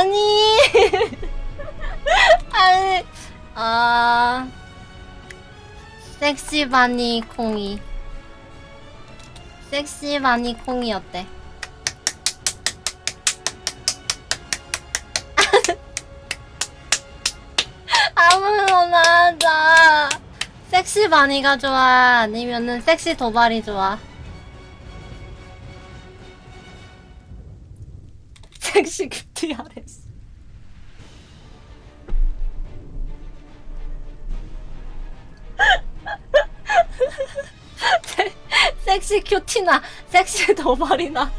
아니. 아니. 아. 섹시 바니 콩이. 섹시 바니 콩이 어때? 아무거나 하자. 섹시 바니가 좋아? 아니면은 섹시 도발이 좋아? 섹시 큐티 아레스. 섹시 큐티나 섹시 도발이나